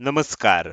नमस्कार.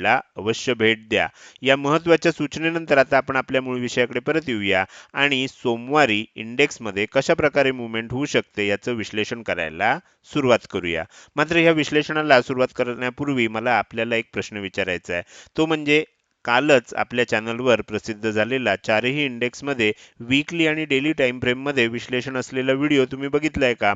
साईटला अवश्य भेट द्या. या महत्त्वाच्या सूचनेनंतर आता आपण आपल्या मूळ विषयाकडे परत येऊया. आणि सोमवारी इंडेक्समध्ये कशा प्रकारे मुवमेंट होऊ शकते याचं विश्लेषण करायला सुरुवात करूया. मात्र या विश्लेषणाला सुरुवात करण्यापूर्वी मला आपल्याला एक प्रश्न विचारायचा आहे. तो म्हणजे कालच आपल्या चॅनलवर प्रसिद्ध झालेला चारही इंडेक्समध्ये वीकली आणि डेली टाइम फ्रेममध्ये विश्लेषण असलेला व्हिडिओ तुम्ही बघितलाय का?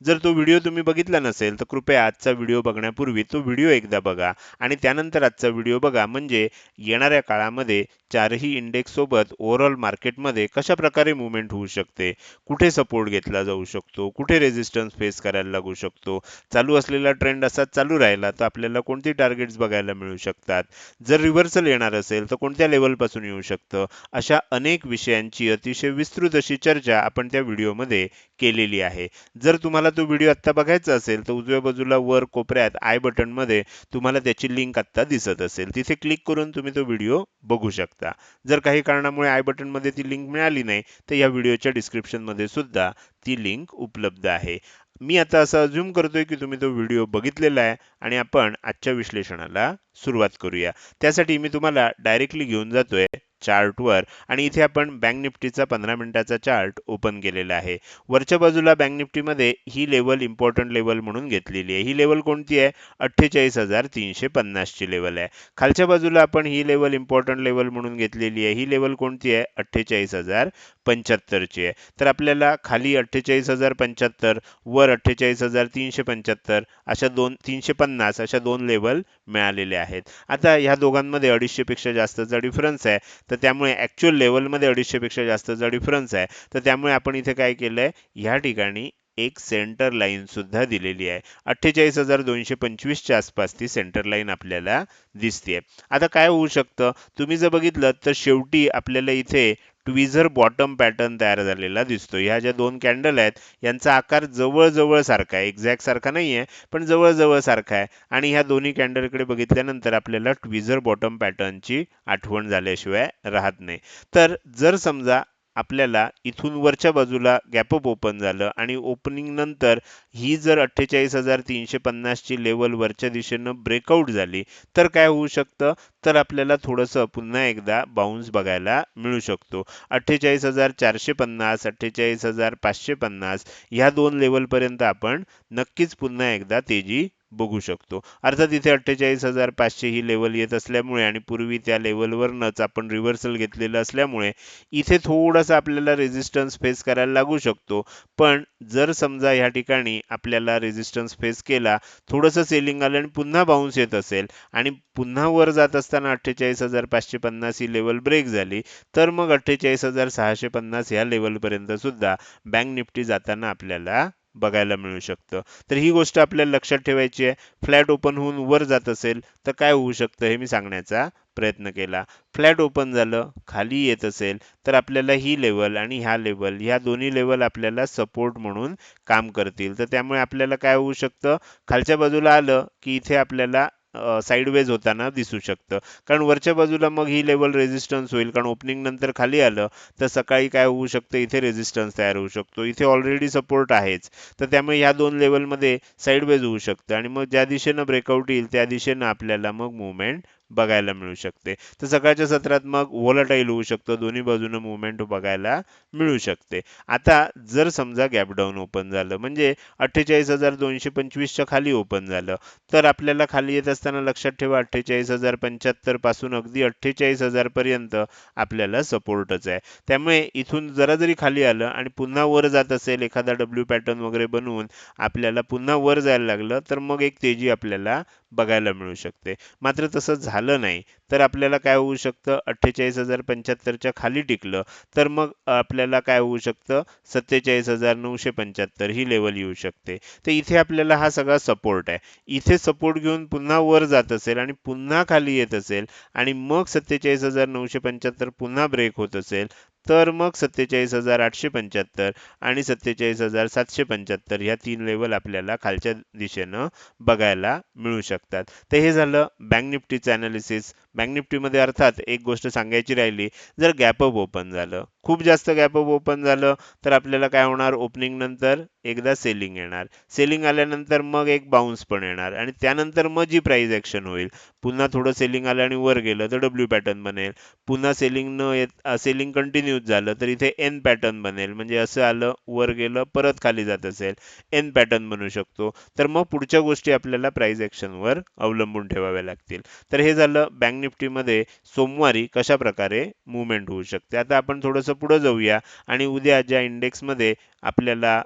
जर तो व्हिडिओ तुम्ही बघितला नसेल तर कृपया आजचा व्हिडिओ बघण्यापूर्वी तो व्हिडिओ एकदा बघा. आणि त्यानंतर आजचा व्हिडिओ बघा. म्हणजे येणाऱ्या काळामध्ये चारही इंडेक्ससोबत ओव्हरऑल मार्केटमध्ये कशा प्रकारे मुवमेंट होऊ शकते? कुठे सपोर्ट घेतला जाऊ शकतो? कुठे रेझिस्टन्स फेस करायला लागू शकतो? चालू असलेला ट्रेंड असा चालू राहिला तर आपल्याला कोणती टार्गेट्स बघायला मिळू शकतात? जर रिव्हर्सल येणार असेल तर कोणत्या लेवलपासून येऊ शकतं? अशा अनेक विषयांची अतिशय विस्तृत अशी चर्चा आपण त्या व्हिडिओमध्ये केलेली आहे. जर तुम्हाला तो व्हिडिओ आत्ता बघायचा असेल तर उजव्या बाजूला वर कोपऱ्यात आय बटनमध्ये तुम्हाला त्याची लिंक आत्ता दिसत असेल. तिथे क्लिक करून तुम्ही तो व्हिडिओ बघू शकता. जर काही कारणामुळे आय बटनमध्ये ती लिंक मिळाली नाही तर या व्हिडिओच्या डिस्क्रिप्शनमध्ये सुद्धा ती लिंक उपलब्ध आहे. मी आता असं अज्युम करतोय की तुम्ही तो व्हिडिओ बघितलेला आहे आणि आपण आजच्या विश्लेषणाला सुरुवात करूया. त्यासाठी मी तुम्हाला डायरेक्टली घेऊन जातोय. चार्टवर आणि इथे आपण बँक निफ्टीचा पंधरा मिनिटाचा चार्ट ओपन केलेला आहे. वरच्या बाजूला बँक निफ्टीमध्ये ही लेवल इम्पॉर्टंट लेवल म्हणून घेतलेली आहे. ही लेवल कोणती आहे? अठ्ठेचाळीस हजार तीनशे पन्नासची लेवल आहे. खालच्या बाजूला आपण ही लेवल इम्पॉर्टंट लेवल म्हणून घेतलेली आहे. ही लेवल कोणती आहे? अठ्ठेचाळीस हजार पंच्याहत्तरची आहे. तर आपल्याला खाली अठ्ठेचाळीस हजार पंच्याहत्तर वर अठ्ठेचाळीस हजार तीनशे पंच्याहत्तर अशा दोन तीनशे पन्नास अशा दोन लेवल मिळालेले आहेत. आता ह्या दोघांमध्ये अडीचशेपेक्षा जास्तचा डिफरन्स आहे. तर त्यामुळे ॲक्च्युअल लेवलमध्ये अडीचशेपेक्षा जास्तचा डिफरन्स आहे. तर त्यामुळे आपण इथे काय केलं आहे ह्या ठिकाणी एक सेंटर लाईन सुद्धा दिलेली आहे. अठ्ठेचाळीस हजार दोनशे पंचवीसच्या आसपास ती सेंटर लाईन आपल्याला दिसते आता काय होऊ शकतं? तुम्ही जर बघितलं तर शेवटी आपल्याला इथे ट्विझर बॉटम पॅटर्न तयार झालेला दिसतो. ह्या ज्या दोन कॅन्डल आहेत यांचा आकार जवळजवळ सारखा आहे. एक्झॅक्ट सारखा नाही आहे पण जवळजवळ सारखा आहे. आणि ह्या दोन्ही कॅन्डलकडे बघितल्यानंतर आपल्याला ट्विझर बॉटम पॅटर्नची आठवण झाल्याशिवाय राहत नाही. तर जर समजा आपल्याला इथून वरच्या बाजूला गॅपअप ओपन झालं आणि ओपनिंग नंतर ही जर अठ्ठेचाळीस हजार तीनशे पन्नासची लेवल वरच्या दिशेनं ब्रेकआउट झाली तर काय होऊ शकतं? तर आपल्याला थोडंसं पुन्हा एकदा बाउन्स बघायला मिळू शकतो. अठ्ठेचाळीस हजार चारशे पन्नास अठ्ठेचाळीस हजार पाचशे पन्नास ह्या दोन लेवलपर्यंत आपण नक्कीच पुन्हा एकदा तेजी बघू शकतो. अर्थात इथे अठ्ठेचाळीस हजार पाचशे ही लेवल येत असल्यामुळे आणि पूर्वी त्या लेवलवरनच आपण रिव्हर्सल घेतलेलं असल्यामुळे इथे थोडासा आपल्याला रेजिस्टन्स फेस करायला लागू शकतो. पण जर समजा ह्या ठिकाणी आपल्याला रेजिस्टन्स फेस केला थोडंसं सेलिंग आलं आणि पुन्हा बाउन्स येत असेल आणि पुन्हा वर जात असताना अठ्ठेचाळीस हजार पाचशे पन्नास ही लेवल ब्रेक झाली तर मग अठ्ठेचाळीस हजार सहाशे पन्नास ह्या लेवलपर्यंत सुद्धा बँक निफ्टी जाताना आपल्याला बघायला मिळू शकतं. तर ही गोष्ट आपल्याला लक्षात ठेवायची आहे. फ्लॅट ओपन होऊन वर जात असेल तर काय होऊ शकतं हे मी सांगण्याचा प्रयत्न केला. फ्लॅट ओपन झालं खाली येत असेल तर आपल्याला ही लेवल आणि ह्या लेवल ह्या दोन्ही लेवल आपल्याला सपोर्ट म्हणून काम करतील. तर त्यामुळे आपल्याला काय होऊ शकतं? खालच्या बाजूला आलं की इथे आपल्याला साईडवेज होताना दिसू शकतं. कारण वरच्या बाजूला मग ही लेवल रेझिस्टन्स होईल. कारण ओपनिंग नंतर खाली आलं तर सकाळी काय होऊ शकतं? इथे रेझिस्टन्स तयार होऊ शकतो. इथे ऑलरेडी सपोर्ट आहेच. तर त्यामुळे ह्या दोन लेवलमध्ये साईडवेज होऊ शकतं. आणि मग ज्या दिशेनं ब्रेकआउट येईल त्या दिशेनं आपल्याला मग मुवमेंट बघायला मिळू शकते. तर सकाळच्या सत्रात मग व्होलाटाईल होऊ शकतं. दोन्ही बाजूनं मुवमेंट बघायला मिळू शकते. आता जर समजा गॅप डाऊन ओपन झालं म्हणजे अठ्ठेचाळीस हजार दोनशे पंचवीसच्या खाली ओपन झालं तर आपल्याला खाली येत असताना लक्षात ठेवा अठ्ठेचाळीस हजार पंच्याहत्तरपासून अगदी अठ्ठेचाळीस हजार पर्यंत आपल्याला सपोर्टच आहे. त्यामुळे इथून जरा जरी खाली आलं आणि पुन्हा वर जात असेल एखादा डब्ल्यू पॅटर्न वगैरे बनवून आपल्याला पुन्हा वर जायला लागलं तर मग एक तेजी आपल्याला बघायला मिळू शकते. मात्र तसं झालं नाही तर आपल्याला काय होऊ शकतं? अठ्ठेचाळीस हजार पंच्याहत्तरच्या खाली टिकलं तर मग आपल्याला काय होऊ शकतं? सत्तेचाळीस हजार नऊशे पंच्याहत्तर ही लेवल येऊ शकते. तर इथे आपल्याला हा सगळा सपोर्ट आहे. इथे सपोर्ट घेऊन पुन्हा वर जात असेल आणि पुन्हा खाली येत असेल आणि मग सत्तेचाळीस हजार नऊशे पंच्याहत्तर पुन्हा ब्रेक होत असेल तर मग सत्तेचाळीस हजार आठशे पंच्याहत्तर आणि सत्तेचाळीस हजार सातशे पंच्याहत्तर ह्या तीन लेवल आपल्याला खालच्या दिशेनं बघायला मिळू शकतात. तर हे झालं बँक निफ्टीचं अनालिसिस बँक निफ्टीमध्ये अर्थात एक गोष्ट सांगायची राहिली जर गॅप अप ओपन झालं खूप जास्त गॅप अप ओपन झालं तर आपल्याला काय होणार? ओपनिंग नंतर एकदा सेलिंग येणार. सेलिंग आल्यानंतर मग एक बाउन्स पण येणार. आणि त्यानंतर मग जी प्राईज ॲक्शन होईल पुन्हा थोडं सेलिंग आलं आणि वर गेलं तर डब्ल्यू पॅटर्न बनेल. पुन्हा सेलिंग न येत सेलिंग कंटिन्यूज झालं तर इथे एन पॅटर्न बनेल. म्हणजे असं आलं वर गेलं परत खाली जात असेल. एन पॅटर्न बनू शकतो. तर मग पुढच्या गोष्टी आपल्याला प्राईज ॲक्शनवर अवलंबून ठेवाव्या लागतील. तर हे झालं बँक निफ्टीमध्ये सोमवारी कशा प्रकारे मुवमेंट होऊ शकते. आता आपण थोडंसं पुढं जाऊया. आणि उद्या ज्या इंडेक्समध्ये आपल्याला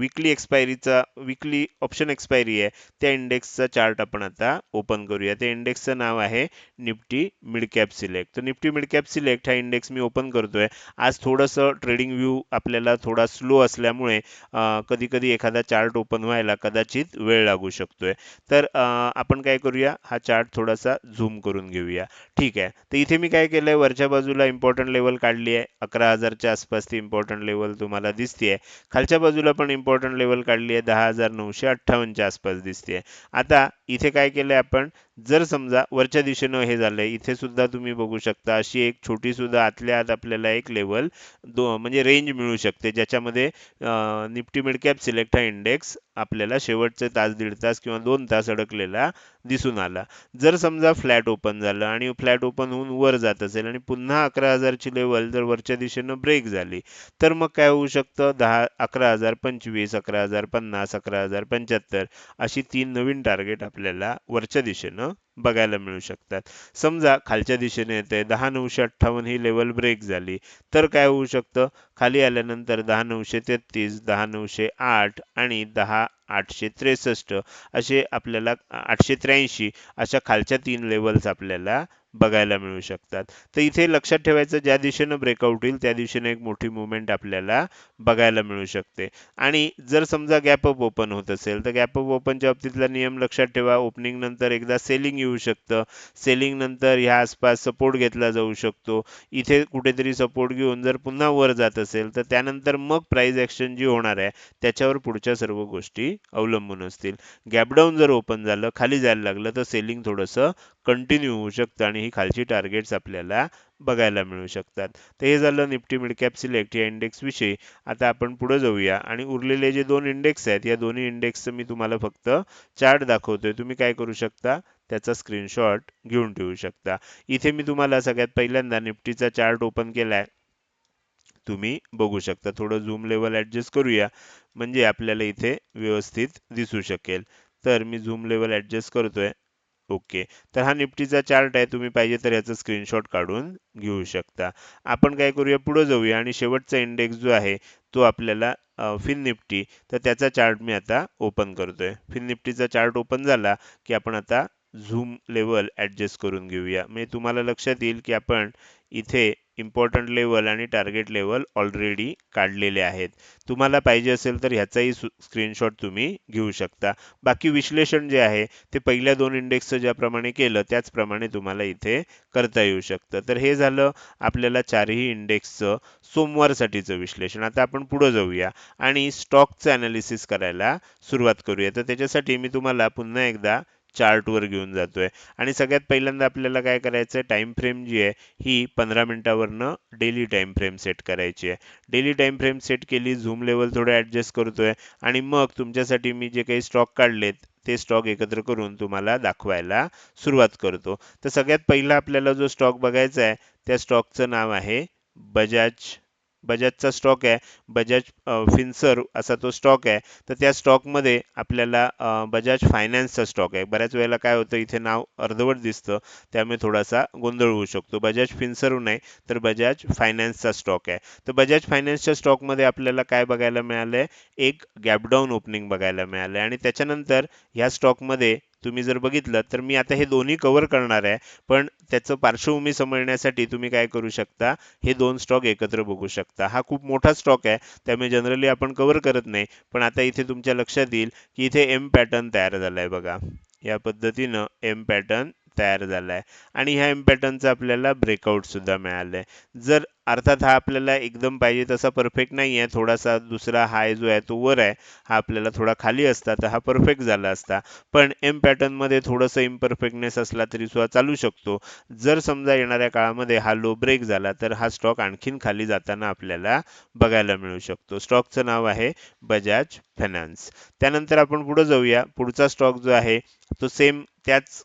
विकली एक्सपायरीचा विकली ऑप्शन एक्सपायरी आहे. त्या इंडेक्सचा चार्ट आपण आता ओपन करूया. त्या इंडेक्सचं नाव आहे निफ्टी मिड कॅप सिलेक्ट तर निफ्टी मिड कॅप सिलेक्ट हा इंडेक्स मी ओपन करतोय. आज थोडंसं ट्रेडिंग व्ह्यू आपल्याला थोडा स्लो असल्यामुळे कधी कधी एखादा चार्ट ओपन व्हायला कदाचित वेळ लागू शकतोय. तर आपण काय करूया? हा चार्ट थोडासा झूम करून घेऊया. ठीक आहे. तर इथे मी काय केलंय? वरच्या बाजूला इम्पॉर्टंट लेवल काढली आहे. अकरा हजारच्या आसपास ती इम्पॉर्टंट लेवल तुम्हाला दिसते खालच्या बाजूला पण इम्पॉर्टंट लेवल काढली आहे. दहा हजार नऊशे अठ्ठावन्नच्या आसपास दिसते आता इथे काय केलंय आपण? जर समजा वरच्या दिशेनं हे झालंय इथे सुद्धा तुम्ही बघू शकता अशी एक छोटी सुद्धा आतल्या आत आपल्याला एक लेवल दो म्हणजे रेंज मिळू शकते ज्याच्यामध्ये निफ्टी मिडकॅप सिलेक्ट हा इंडेक्स आपल्याला शेवटचे तास दीड तास किंवा दोन तास अडकलेला दिसून आला. जर समजा फ्लॅट ओपन झालं आणि फ्लॅट ओपन होऊन वर जात असेल आणि पुन्हा अकरा हजारची लेवल जर वरच्या दिशेनं ब्रेक झाली तर मग काय होऊ शकतं? दहा अकरा हजार पंचवीस अकरा हजार पन्नास अकरा हजार पंच्याहत्तर अशी तीन नवीन टार्गेट आपल्याला वरच्या दिशेनं बघायला मिळू शकतात. समजा खालच्या दिशेने येते दहा नऊशे अठ्ठावन्न ही लेवल ब्रेक झाली. तर काय होऊ शकतं? खाली आल्यानंतर दहा नऊशे तेहतीस दहा नऊशे आठ आणि दहा आठशे त्रेसष्ट असे आपल्याला आठशे त्र्याऐंशी अशा खालच्या तीन लेवल्स आपल्याला बघायला मिळू शकतात. तर इथे लक्षात ठेवायचं ज्या दिशेनं ब्रेकआउट होईल त्या दिशेनं एक मोठी मुवमेंट आपल्याला बघायला मिळू शकते. आणि जर समजा गॅप अप ओपन होत असेल तर गॅप अप ओपनच्या बाबतीतला नियम लक्षात ठेवा. ओपनिंग नंतर एकदा सेलिंग येऊ शकतं. सेलिंग नंतर ह्या आसपास सपोर्ट घेतला जाऊ शकतो. इथे कुठेतरी सपोर्ट घेऊन जर पुन्हा वर जात असेल तर त्यानंतर मग प्राइस ऍक्शन जी होणार आहे त्याच्यावर पुढच्या सर्व गोष्टी अवलंबून असतील. गॅपडाऊन जर ओपन झालं खाली जायला लागलं तर सेलिंग थोडंसं कंटिन्यू होऊ शकतं आणि ही खालची टार्गेट्स आपल्याला बघायला मिळू शकतात. तर हे झालं निफ्टी मिडकॅप सिलेक्ट या इंडेक्स विषयी. आता आपण पुढे जाऊया आणि उरलेले जे दोन इंडेक्स आहेत या दोन्ही इंडेक्सचं मी तुम्हाला फक्त चार्ट दाखवतोय. तुम्ही काय करू शकता? त्याचा स्क्रीनशॉट घेऊन ठेवू शकता. इथे मी तुम्हाला सगळ्यात पहिल्यांदा निफ्टीचा चार्ट ओपन केलाय. तुम्ही बघू शकता. थोडं झूम लेवल ॲडजस्ट करूया. म्हणजे आपल्याला इथे व्यवस्थित दिसू शकेल. तर मी झूम लेवल ॲडजस्ट करतोय. ओके तर हा निफ्टीचा चार्ट आहे. तुम्ही पाहिजे तर याचा स्क्रीनशॉट काढून घेऊ शकता. आपण काय करूया? पुढे जाऊया. आणि शेवटचा इंडेक्स जो आहे तो आपल्याला फिन निफ्टी. तर त्याचा चार्ट मी आता ओपन करतोय. फिन निफ्टीचा चार्ट ओपन झाला की आपण आता झूम लेवल ॲडजस्ट करून घेऊया. म्हणजे तुम्हाला लक्षात येईल की आपण इथे इम्पॉर्टंट लेवल आणि टार्गेट लेवल ऑलरेडी काढलेले आहेत. तुम्हाला पाहिजे असेल तर ह्याचाही स्क्रीनशॉट तुम्ही घेऊ शकता. बाकी विश्लेषण जे आहे ते पहिल्या दोन इंडेक्सचं ज्याप्रमाणे केलं त्याचप्रमाणे तुम्हाला इथे करता येऊ शकतं. तर हे झालं आपल्याला चारही इंडेक्सचं सोमवारसाठीचं विश्लेषण. आता आपण पुढं जाऊया आणि स्टॉकचं ॲनालिसिस करायला सुरुवात करूया. तर त्याच्यासाठी मी तुम्हाला पुन्हा एकदा चार्टवर घेऊन जातोय. आणि सगळ्यात पहिल्यांदा आपल्याला काय करायचं आहे टाईम फ्रेम जी आहे ही पंधरा मिनिटावरनं डेली टाईम फ्रेम सेट करायची आहे. डेली टाईम फ्रेम सेट केली झूम लेवल थोडं ॲडजस्ट करतोय आणि मग तुमच्यासाठी मी जे काही स्टॉक काढलेत ते स्टॉक एकत्र करून तुम्हाला दाखवायला सुरुवात करतो. तर सगळ्यात पहिला आपल्याला जो स्टॉक बघायचा आहे त्या स्टॉकचं नाव आहे बजाज बजाजचा स्टॉक आहे. बजाज फिन्सर असा तो स्टॉक आहे. तर त्या स्टॉकमध्ये आपल्याला बजाज फायनान्सचा स्टॉक आहे. बऱ्याच वेळेला काय होतं इथे नाव अर्धवट दिसतं. त्यामुळे थोडासा गोंधळ होऊ शकतो. बजाज फिन्सर नाही तर बजाज फायनान्सचा स्टॉक आहे. तर बजाज फायनान्सच्या स्टॉकमध्ये आपल्याला काय बघायला मिळालं आहे एक गॅपडाऊन ओपनिंग बघायला मिळालं आहे आणि त्याच्यानंतर ह्या स्टॉकमध्ये तुम्ही जर बघितलं तर मी आता हे दोन्ही कव्हर करणार आहे. पण त्याचं पार्श्वभूमी समजण्यासाठी तुम्ही काय करू शकता? हे दोन स्टॉक एकत्र बघू शकता. हा खूप मोठा स्टॉक आहे त्यामुळे जनरली आपण कव्हर करत नाही. पण आता इथे तुमच्या लक्षात येईल की इथे एम पॅटर्न तयार झाला आहे बघा. या पद्धतीनं एम पॅटर्न तयार झाला आहे आणि ह्या एम पॅटर्नचं आपल्याला ब्रेकआउटसुद्धा मिळालं आहे जर अर्थात हा आपल्याला एकदम पाहिजे तसा परफेक्ट नाही आहे थोडासा दुसरा हाय जो आहे तो वर आहे हा आपल्याला थोडा खाली असता तर हा परफेक्ट झाला असता. पण एम पॅटर्नमध्ये थोडंसं इम्परफेक्टनेस असला तरी सुद्धा चालू शकतो. जर समजा येणाऱ्या काळामध्ये हा लो ब्रेक झाला तर हा स्टॉक आणखीन खाली जाताना आपल्याला बघायला मिळू शकतो. स्टॉकचं नाव आहे बजाज फायनान्स त्यानंतर आपण पुढे जाऊया. पुढचा स्टॉक जो आहे तो सेम त्याच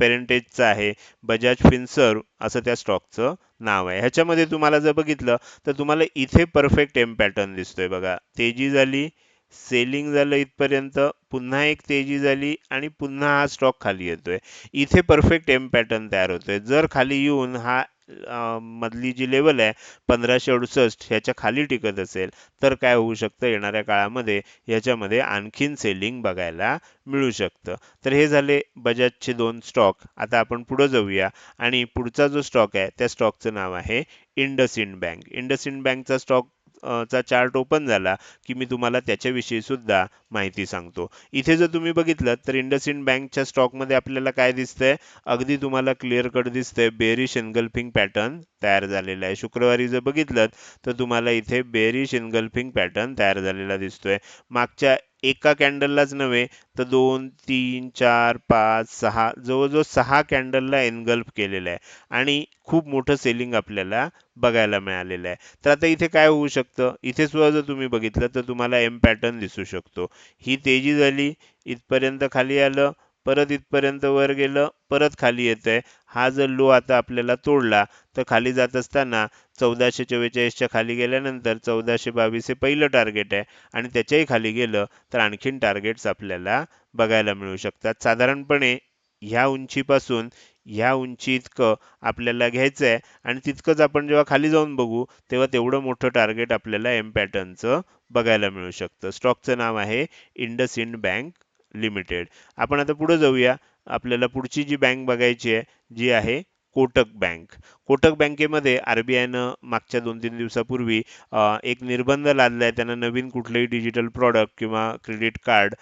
पेरेंटेजचा आहे. बजाज फिनसर्व असं त्या स्टॉकचं नाव आहे. ह्याच्यामध्ये तुम्हाला जर बघितलं तर तुम्हाला इथे परफेक्ट एम पॅटर्न दिसतोय बघा. तेजी झाली सेलिंग झालं इथपर्यंत पुन्हा एक तेजी झाली आणि पुन्हा हा स्टॉक खाली येतोय. इथे परफेक्ट एम पॅटर्न तयार होतोय. जर खाली येऊन हा मधली जी लेवल आहे पंधराशे अडुसष्ट ह्याच्या खाली टिकत असेल तर काय होऊ शकतं? येणाऱ्या काळामध्ये ह्याच्यामध्ये आणखीन सेलिंग बघायला मिळू शकतं. तर हे झाले बजाजचे दोन स्टॉक आता आपण पुढं जाऊया. आणि पुढचा जो स्टॉक आहे त्या स्टॉकचं नाव आहे इंडसइंड बँक. इंडसइंड बँकचा स्टॉक चा चार्ट ओपन झाला की मी तुम्हाला त्याच्याविषयी सुद्धा माहिती सांगतो. इथे जर तुम्ही बघितलं तर इंडसइंड बँकच्या स्टॉकमध्ये आपल्याला काय दिसतंय? अगदी तुम्हाला क्लिअर कट दिसतंय. बेरिश एनगल्फिंग पॅटर्न तयार झालेला आहे. शुक्रवारी जर बघितलं तर तुम्हाला इथे बेरिश एनगल्फिंग पॅटर्न तयार झालेला दिसतोय. मागच्या एका कॅन्डललाच नव्हे तर दोन तीन चार पाच सहा जवळजवळ सहा कॅन्डलला एनगल्फ केलेलं आहे. आणि खूप मोठं सेलिंग आपल्याला बघायला मिळालेलं आहे. तर आता इथे काय होऊ शकतं? इथे सुद्धा जर तुम्ही बघितलं तर तुम्हाला एम पॅटर्न दिसू शकतो. ही तेजी झाली इथपर्यंत खाली आलं परत इथपर्यंत वर गेलं परत खाली येत आहे हा जर लो आता आपल्याला तोडला तर खाली जात असताना चौदाशे चव्वेचाळीसच्या खाली गेल्यानंतर चौदाशे बावीस हे पहिलं टार्गेट आहे. आणि त्याच्याही खाली गेलं तर आणखीन टार्गेट्स आपल्याला बघायला मिळू शकतात. साधारणपणे ह्या उंचीपासून ह्या उंची इतकं आपल्याला घ्यायचं आहे आणि तितकंच आपण जेव्हा खाली जाऊन बघू तेव्हा तेवढं मोठं टार्गेट आपल्याला एम पॅटर्नचं बघायला मिळू शकतं. स्टॉकचं नाव आहे इंडसइंड बँक. लिमिटेड आपण आता पुढे जाऊया. आपल्याला पुढची जी बँक बघायची आहे जी आहे कोटक बँक कोटक बँकेमध्ये आर बी आयनं मागच्या दोन तीन दिवसापूर्वी एक निर्बंध लादलाय त्यांना नवीन कुठलंही डिजिटल प्रॉडक्ट किंवा क्रेडिट कार्ड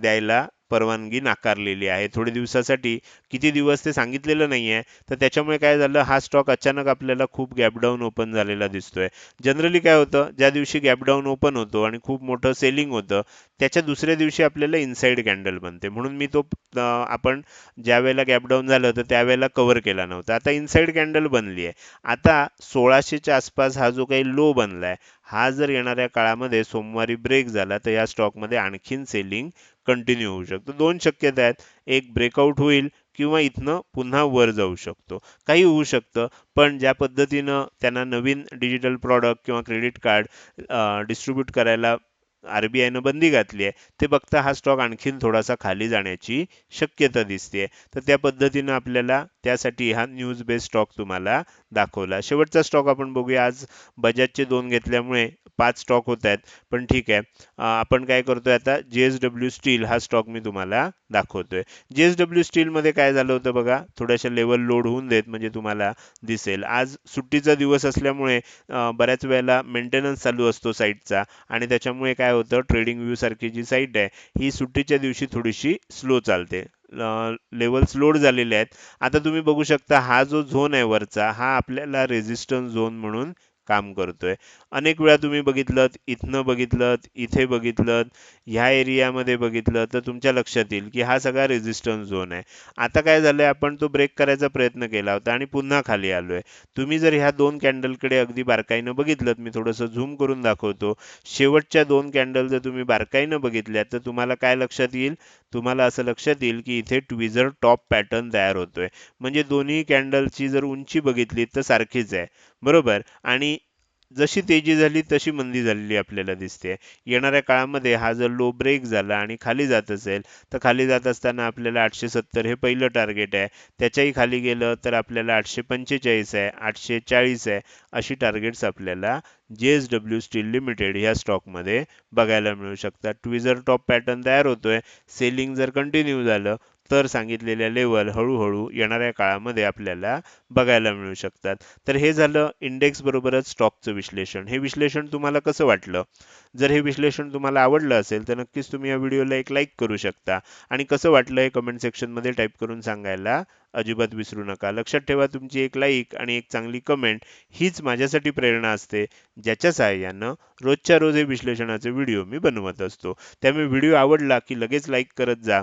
द्यायला परवानगी नाकारलेली आहे. थोडे दिवसासाठी किती दिवस ते सांगितलेलं नाही आहे तर त्याच्यामुळे काय झालं हा स्टॉक अचानक आपल्याला खूप गॅपडाऊन ओपन झालेला दिसतोय. जनरली काय होतं ज्या दिवशी गॅपडाऊन ओपन होतो आणि खूप मोठं सेलिंग होतं त्याच्या दुसऱ्या दिवशी आपल्याला इनसाईड कॅन्डल बनते. म्हणून मी तो आपण ज्या वेळेला गॅपडाऊन झालं तर त्यावेळेला कव्हर केला नव्हता. आता इनसाईड कॅन्डल बनली आहे. आता सोळाशेच्या आसपास हा जो काही लो बनला आहे हा जर येणाऱ्या काळामध्ये सोमवारी ब्रेक झाला तर या स्टॉकमध्ये आणखीन सेलिंग कंटिन्यू होऊ शकतं. दोन शक्यता आहेत. एक ब्रेकआउट होईल किंवा इथनं पुन्हा वर जाऊ शकतो. काही होऊ शकतं पण ज्या पद्धतीनं त्यांना नवीन डिजिटल प्रॉडक्ट किंवा क्रेडिट कार्ड डिस्ट्रीब्यूट करायला आर बी आयनं बंदी घातली आहे. ते बघता हा स्टॉक आणखीन थोडासा खाली जाण्याची शक्यता दिसते तर त्या पद्धतीनं आपल्याला त्यासाठी हा न्यूज बेस्ड स्टॉक तुम्हाला दाखवला. शेवटचा स्टॉक आपण बघूया. आज बजाजचे दोन घेतल्यामुळे पाच स्टॉक होत आहेत. पण ठीक आहे. आपण काय करतोय आता? जे एस डब्ल्यू स्टील हा स्टॉक मी तुम्हाला दाखवतोय. जे एस डब्ल्यू स्टीलमध्ये काय झालं होतं बघा? थोड्याशा लेवल लोड होऊन देत म्हणजे तुम्हाला दिसेल. आज सुट्टीचा दिवस असल्यामुळे बऱ्याच वेळेला मेंटेनन्स चालू असतो साईटचा आणि त्याच्यामुळे काय होतं? ट्रेडिंग व्यू सारखी जी साईट आहे ही सुट्टीच्या दिवशी थोडीशी स्लो चालते. लेवल्स लोड झालेले आहेत. आता तुम्ही बघू शकता हा जो झोन आहे वरचा हा आपल्याला रेझिस्टन्स झोन म्हणून काम करतोय. अनेक वेळा तुम्ही बघितलं इथनं बघितलं इथे बघितलं ह्या एरियामध्ये बघितलं तर तुमच्या लक्षात येईल की हा सगळा रेझिस्टन्स झोन आहे. आता काय झालंय आपण तो ब्रेक करायचा प्रयत्न केला होता आणि पुन्हा खाली आलोय. तुम्ही जर ह्या दोन कॅन्डलकडे अगदी बारकाईनं बघितलं मी थोडंसं झूम करून दाखवतो. शेवटच्या दोन कॅन्डल जर तुम्ही बारकाईनं बघितल्या तर तुम्हाला काय लक्षात येईल? तुम्हाला असं लक्षात येईल की इथे ट्विझर टॉप पॅटर्न तयार होतोय. म्हणजे दोन्ही कॅन्डलची जर उंची बघितली तर सारखीच आहे. बरोबर. आणि जशी तेजी झाली तशी मंदी झालेली आपल्याला दिसते येणाऱ्या काळामध्ये हा जर लो ब्रेक झाला आणि खाली जात असेल तर खाली जात असताना आपल्याला आठशे सत्तर हे पहिलं टार्गेट आहे. त्याच्याही खाली गेलं तर आपल्याला आठशे पंचेचाळीस आहे आठशे चाळीस आहे अशी टार्गेट्स आपल्याला जे एस डब्ल्यू स्टील लिमिटेड ह्या स्टॉकमध्ये बघायला मिळू शकतात. ट्विझर टॉप पॅटर्न तयार होतोय. सेलिंग जर कंटिन्यू झालं तर सांगितलेल्या लेवल हळूहळू येणाऱ्या काळामध्ये आपल्याला बघायला मिळू शकतात. तर हे झालं इंडेक्स बरोबरच स्टॉकचं विश्लेषण. हे विश्लेषण तुम्हाला कसं वाटलं? जर हे विश्लेषण तुम्हाला आवडलं असेल तर नक्कीच तुम्ही या व्हिडिओला एक लाईक करू शकता. आणि कसं वाटलं हे कमेंट सेक्शनमध्ये टाईप करून सांगायला अजिबात विसरू नका. लक्षात ठेवा तुमची एक लाईक आणि एक चांगली कमेंट हीच माझ्यासाठी प्रेरणा असते ज्याच्या सहाय्यानं रोजच्या रोज हे विश्लेषणाचे व्हिडिओ मी बनवत असतो. त्यामुळे व्हिडिओ आवडला की लगेच लाईक करत जा.